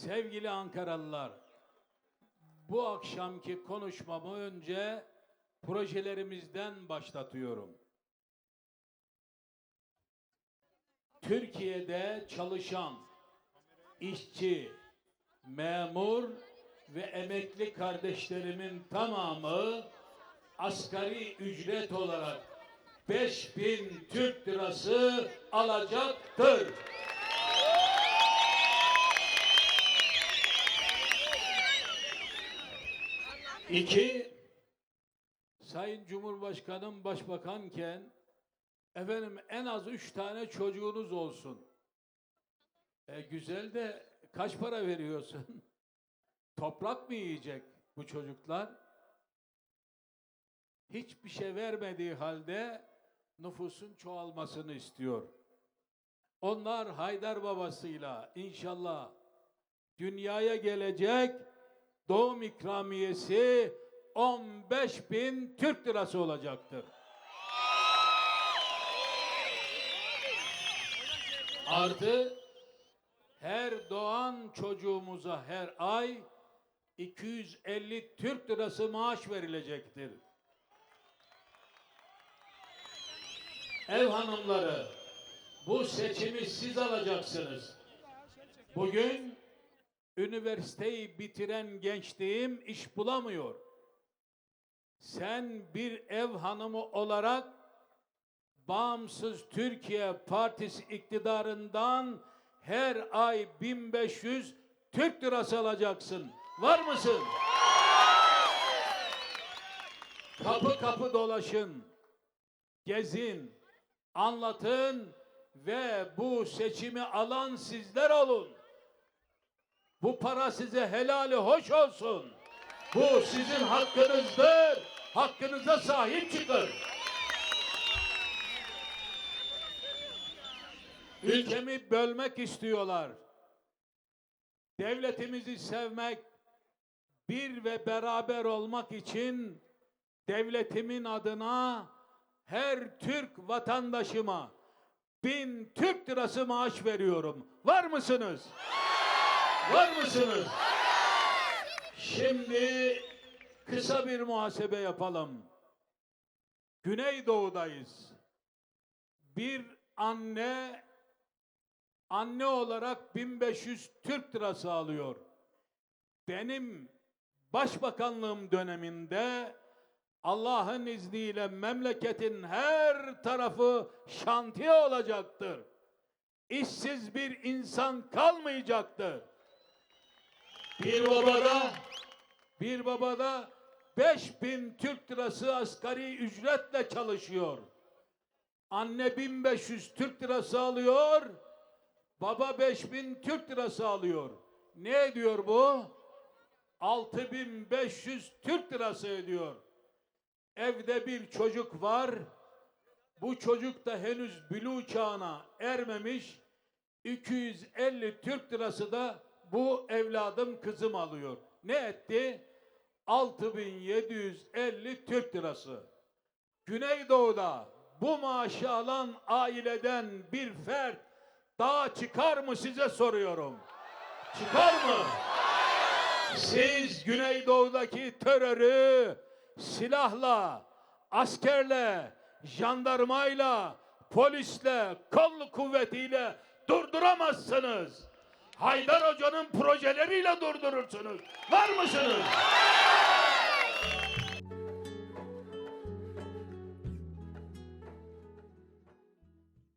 Sevgili Ankaralılar, bu akşamki konuşmamı önce projelerimizden başlatıyorum. Türkiye'de çalışan işçi, memur ve emekli kardeşlerimin tamamı asgari ücret olarak 5000 Türk lirası alacaktır. İki, Sayın Cumhurbaşkanım başbakanken efendim en az üç tane çocuğunuz olsun. E, güzel de kaç para veriyorsun? Toprak mı yiyecek bu çocuklar? Hiçbir şey vermediği halde nüfusun çoğalmasını istiyor. Onlar Haydar babasıyla inşallah dünyaya gelecek doğum ikramiyesi 15 bin Türk lirası olacaktır. Artı her doğan çocuğumuza her ay 250 Türk lirası maaş verilecektir. Ev hanımları bu seçimi siz alacaksınız. Bugün üniversiteyi bitiren gençliğim iş bulamıyor. Sen bir ev hanımı olarak Bağımsız Türkiye Partisi iktidarından her ay 1500 Türk lirası alacaksın. Var mısın? Kapı kapı dolaşın. Gezin. Anlatın ve bu seçimi alan sizler olun. Bu para size helali hoş olsun. Bu sizin hakkınızdır. Hakkınıza sahip çıkın. Ülkemi bölmek istiyorlar. Devletimizi sevmek, bir ve beraber olmak için devletimin adına her Türk vatandaşıma bin Türk lirası maaş veriyorum. Var mısınız? Var mısınız? Şimdi kısa bir muhasebe yapalım. Güneydoğu'dayız. Bir anne anne olarak 1500 Türk lirası alıyor. Benim başbakanlığım döneminde Allah'ın izniyle memleketin her tarafı şantiye olacaktır. İşsiz bir insan kalmayacaktır. Bir babada bir babada 5000 Türk lirası asgari ücretle çalışıyor. Anne 1500 Türk lirası alıyor. Baba 5000 Türk lirası alıyor. Ne ediyor bu? 6500 Türk lirası ediyor. Evde bir çocuk var. Bu çocuk da henüz bülü çağına ermemiş. 250 Türk lirası da bu evladım kızım alıyor. Ne etti? 6750 Türk lirası. Güneydoğu'da bu maaşı alan aileden bir fert daha çıkar mı size soruyorum. Çıkar mı? Siz Güneydoğu'daki terörü silahla, askerle, jandarmayla, polisle, kolluk kuvvetiyle durduramazsınız. Haydar Hoca'nın projeleriyle durdurursunuz. Var mısınız?